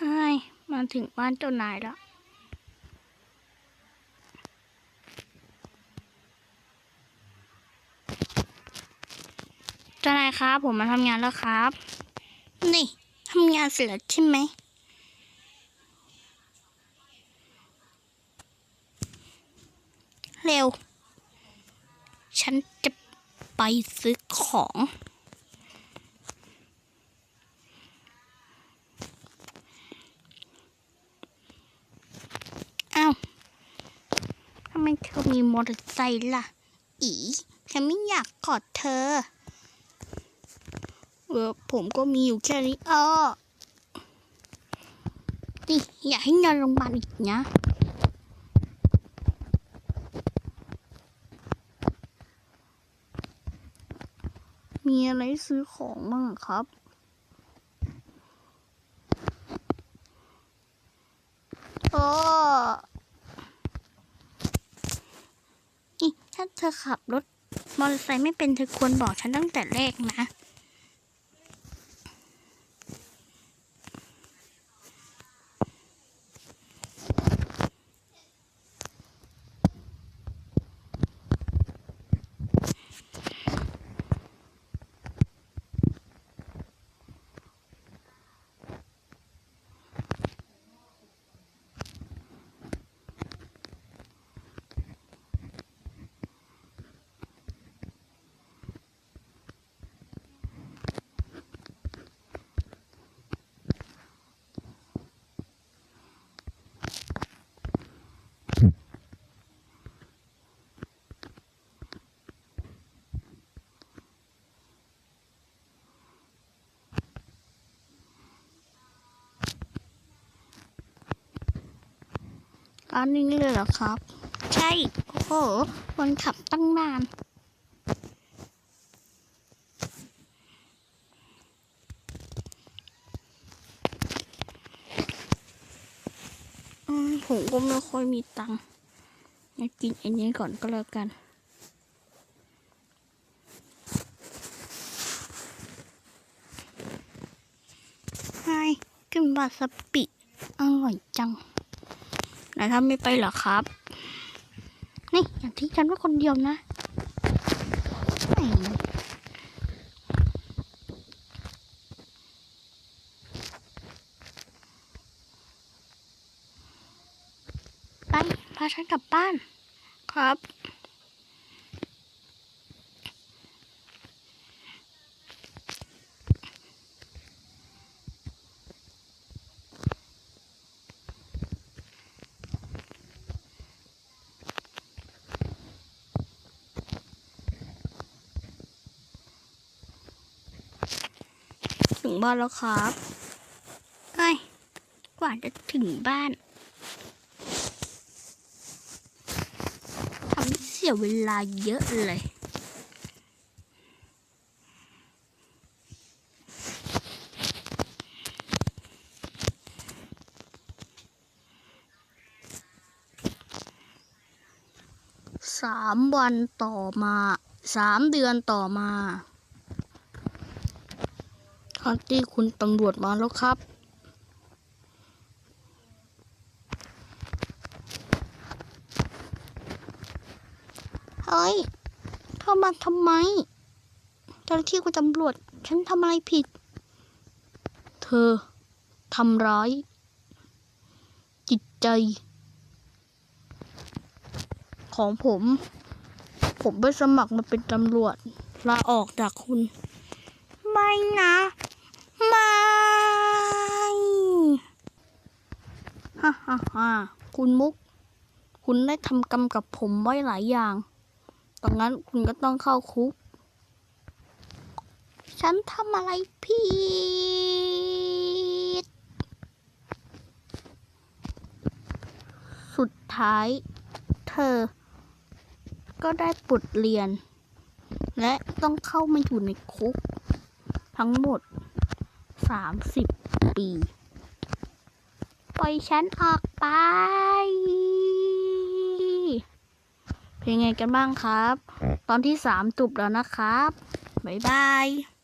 ใช่มาถึงบ้านเจ้านายแล้ว เจ้านายครับ ผมมาทำงานแล้วครับ นี่ทำงานเสร็จแล้วใช่ไหมเร็ว ฉันจะไปซื้อของ อ้าวทำไมเธอมีมอเตอร์ไซค์ล่ะ อีฉันไม่อยากกอดเธอ เออผมก็มีอยู่แค่นี้อ้อนี่อยากให้นอนโรงพยาบาลอีกนะมีอะไรซื้อของบ้างครับ โอ้นี่ ถ้าเธอขับรถมอเตอร์ไซค์ไม่เป็นเธอควรบอกฉันตั้งแต่แรกนะ ร้านนี้เลยเหรอครับ ใช่ โอ้โหคนขับตั้งนานผมก็ไม่ค่อยมีตังค์กินอันนี้ก่อนก็แล้วกันใช่กินวาซาบิอร่อยจัง ไหนทำไม่ไปเหรอครับ นี่อย่าทิ้งฉันไว้คนเดียวนะไปพาฉันกลับบ้านครับ ถึงบ้านแล้วครับไอ้ยกว่าจะถึงบ้านทำเสียเวลาเยอะเลยสามวันต่อมาสามเดือนต่อมา ฮันตี้คุณตำรวจมาแล้วครับ เฮ้ยเข้ามาทำไมเจ้าหน้าที่คุณตำรวจ ฉันทำอะไรผิด เธอทำร้าย จิตใจ ของผม ผมไปสมัครมาเป็นตำรวจลาออกจากคุณ ไม่นะ ไม่ ฮ่าฮ่าฮ่าคุณมุก คุณได้ทำกรรมกับผมไว้หลายอย่างดังนั้นคุณก็ต้องเข้าคุก ฉันทำอะไรผิด สุดท้าย เธอ ก็ได้บทเรียน และต้องเข้ามาอยู่ในคุก ทั้งหมดสามสิบปี ยฉันออกไป เป็นไงกันบ้างครับ ตอนที่สามจบแล้วนะครับ บ๊ายบาย